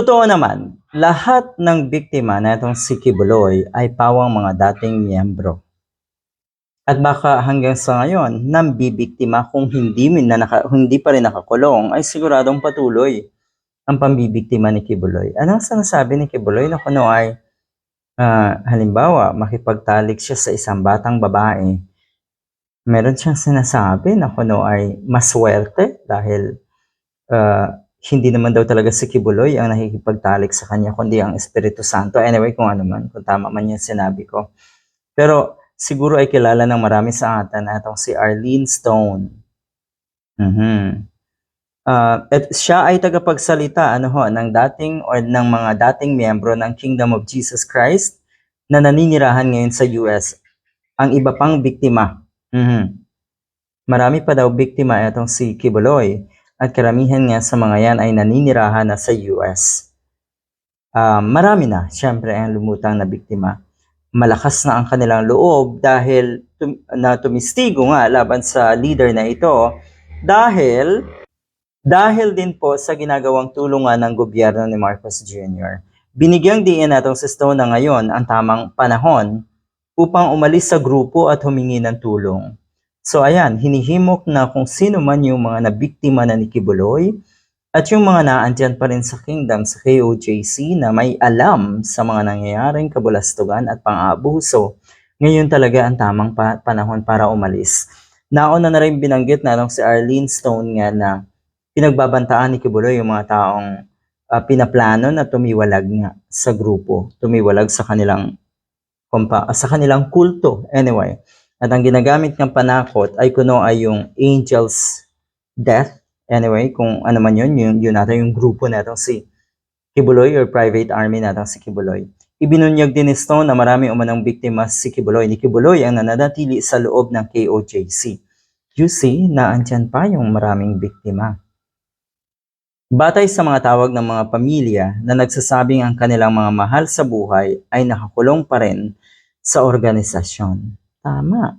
Totoo naman, lahat ng biktima na itong si Kibuloy ay pawang mga dating miyembro. At baka hanggang sa ngayon, nang bibiktima kung hindi, na naka, hindi pa rin nakakulong, ay siguradong patuloy ang pambibiktima ni Kibuloy. Anong sinasabi ni Kibuloy na kuno ay, ah, halimbawa, makipagtalik siya sa isang batang babae, meron siyang sinasabi na kuno ay maswerte dahil ah, hindi naman daw talaga si Kibuloy ang nakikipagtalik sa kanya, kundi ang Espiritu Santo. Anyway, kung ano man, kung tama man yung sinabi ko. Pero siguro ay kilala ng marami sa atin na itong si Arlene Stone. Mhm. Ah, at siya ay tagapagsalita ano ho ng dating or ng mga dating miyembro ng Kingdom of Jesus Christ na naninirahan ngayon sa US. Ang iba pang biktima. Mhm. Marami pa daw biktima itong si Kibuloy at karamihan nga sa mga yan ay naninirahan na sa US. Ah, marami na, syempre, ang lumutang na biktima. Malakas na ang kanilang loob dahil tum- na tumistigo nga laban sa leader na ito dahil dahil din po sa ginagawang tulungan ng gobyerno ni Marcos Jr. Binigyang diin natong si Stone na ngayon ang tamang panahon upang umalis sa grupo at humingi ng tulong. So ayan, hinihimok na kung sino man yung mga nabiktima na ni Kibuloy at yung mga naandyan pa rin sa kingdom sa KOJC na may alam sa mga nangyayaring kabulastugan at pang-aabuso. Ngayon talaga ang tamang pa- panahon para umalis. Nauna na rin binanggit na si Arlene Stone nga na pinagbabantaan ni Kibuloy yung mga taong ah, pinaplano na tumiwalag nga sa grupo, tumiwalag sa kanilang kompa, sa kanilang kulto. Anyway, at ang ginagamit ng panakot ay kuno ay yung angel's death. Anyway, kung ano man yun, yun, yun natin yung grupo natin si Kibuloy or private army natin si Kibuloy. Ibinunyag din ni Stone na marami umanang biktima si Kibuloy. Ni Kibuloy ang nananatili sa loob ng KOJC. You see, na andyan pa yung maraming biktima. Batay sa mga tawag ng mga pamilya na nagsasabing ang kanilang mga mahal sa buhay ay nakakulong pa rin sa organisasyon. Tama.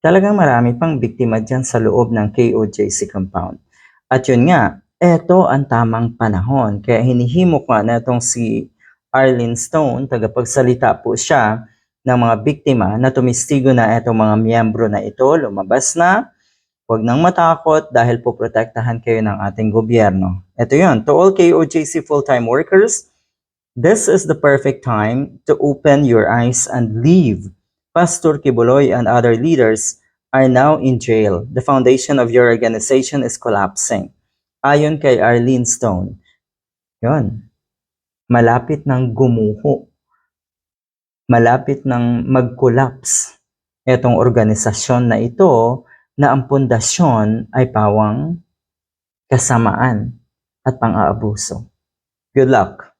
Talagang marami pang biktima dyan sa loob ng KOJC compound. At yun nga, eto ang tamang panahon. Kaya hinihimok nga na itong si Arlene Stone, tagapagsalita po siya ng mga biktima na tumistigo na itong mga miyembro na ito, lumabas na, Huwag nang matakot dahil po protektahan kayo ng ating gobyerno. Ito yun. To all KOJC full-time workers, this is the perfect time to open your eyes and leave. Pastor Kibuloy and other leaders are now in jail. The foundation of your organization is collapsing. Ayon kay Arlene Stone. Yun. Malapit ng gumuho. Malapit ng mag-collapse itong organisasyon na ito na ang pundasyon ay pawang kasamaan at pang-aabuso. Good luck!